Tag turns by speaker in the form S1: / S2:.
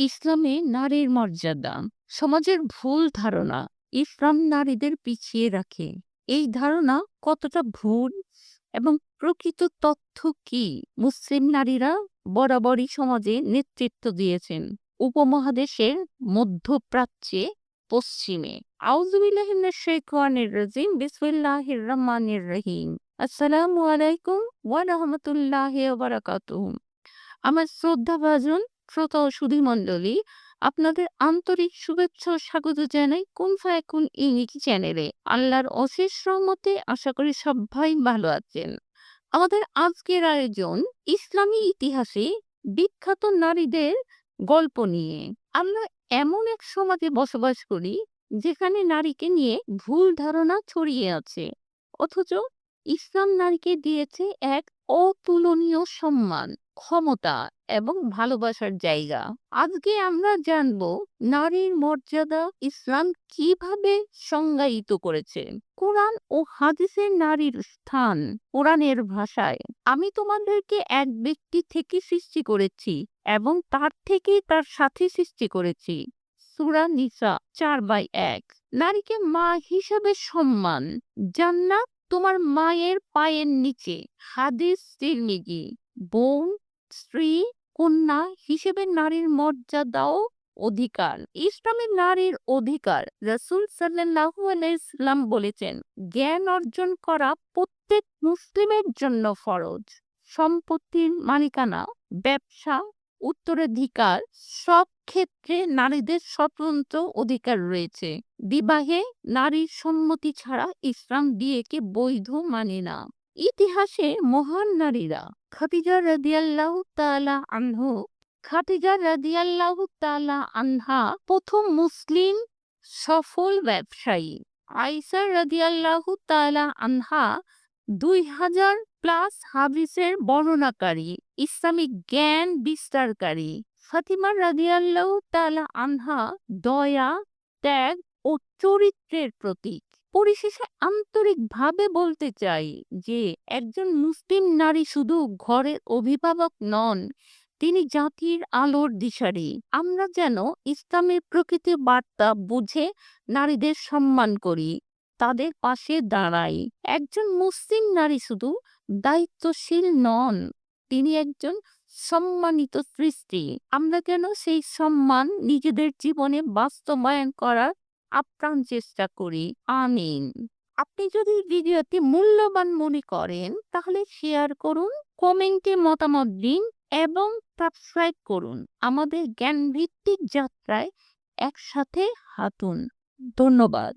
S1: ইসলামে নারীর মর্যাদা, সমাজের ভুল ধারণা, ইসলাম নারীদের পিছিয়ে রাখে। এই ধারণা কতটা ভুল এবং প্রকৃত তথ্য কি মুসলিম নারীরা বরাবরই সমাজে নেতৃত্ব দিয়েছেন? উপমহাদেশের মধ্যপ্রাচ্যে, পশ্চিমে। রহমানির রহিম। আসসালামু আলাইকুম ওয়া রাহমাতুল্লাহি আমার শ্রদ্ধাভাজন শ্রোতা ও সুধীমণ্ডলী, আপনাদের আন্তরিক শুভেচ্ছা ও স্বাগত জানাই কোন ফায়াকুন ইংরেজি চ্যানেলে। আল্লাহর অশেষ রহমতে আশা করি সবাই ভালো আছেন। আমাদের আজকের আয়োজন ইসলামী ইতিহাসে বিখ্যাত নারীদের গল্প নিয়ে। আমরা এমন এক সমাজে বসবাস করি যেখানে নারীকে নিয়ে ভুল ধারণা ছড়িয়ে আছে, অথচ ইসলাম নারীকে দিয়েছে এক অতুলনীয় সম্মান। ক্ষমতা এবং ভালোবাসার জায়গা। আজকে আমরা জানব, নারীর মর্যাদা ইসলাম কীভাবে সংজ্ঞায়িত করেছে? কোরআন ও হাদিসের নারীর স্থান কোরআনের ভাষায়। আমি তোমাদেরকে এক ব্যক্তি থেকে সৃষ্টি করেছি এবং তার থেকে তার সাথে সৃষ্টি করেছি। সুরা নিসা চার বাই এক। নারীকে মা হিসাবে সম্মান। জান্নাত তোমার মায়ের পায়ের নিচে। হাদিস তিরমিজি। বোন স্ত্রী কন্যা হিসেবে নারীর মর্যাদাও অধিকার। ইসলামে নারীর অধিকার, রসুল সাল্লাহু আলাইসলাম বলেছেন, জ্ঞান অর্জন করা প্রত্যেক মুসলিমের জন্য ফরজ। সম্পত্তির মালিকানা, ব্যবসা, উত্তরাধিকার, সব ক্ষেত্রে নারীদের স্বতন্ত্র অধিকার রয়েছে। বিবাহে নারীর সম্মতি ছাড়া ইসলাম বিয়েকে বৈধ মানে না। ইতিহাসে মহান নারীরা খাতিজা রাদিয়াল্লাহু তাআলা আনহু খাতিজা রাদিয়াল্লাহু তাআলা আনহা প্রথম মুসলিম সফল ব্যবসায়ী আইসা রাদিয়াল্লাহু তাআলা আনহা দুই হাজার প্লাস হাদিসের বর্ণনাকারী ইসলামিক জ্ঞান বিস্তারকারী ফাতিমা রাদিয়াল্লাহু তাআলা আনহা দয়া ত্যাগ ও চরিত্রের প্রতীক পরিশেষে আন্তরিকভাবে বলতে চাই যে, একজন মুসলিম নারী শুধু ঘরের অভিভাবক নন, তিনি জাতির আলোর দিশারি। আমরা যেন ইসলামের প্রকৃতি বার্তা বুঝে নারীদের সম্মান করি, তাদের পাশে দাঁড়াই। একজন মুসলিম নারী শুধু দায়িত্বশীল নন, তিনি একজন সম্মানিত সৃষ্টি। আমরা যেন সেই সম্মান নিজেদের জীবনে বাস্তবায়ন করার আপ্রাণ চেষ্টা করি, আমিন। আপনি যদি ভিডিওটি মূল্যবান মনে করেন, তাহলে শেয়ার করুন, কমেন্টে মতামত দিন এবং সাবস্ক্রাইব করুন। আমাদের জ্ঞান ভিত্তিক যাত্রায় একসাথে হাতুন ধন্যবাদ।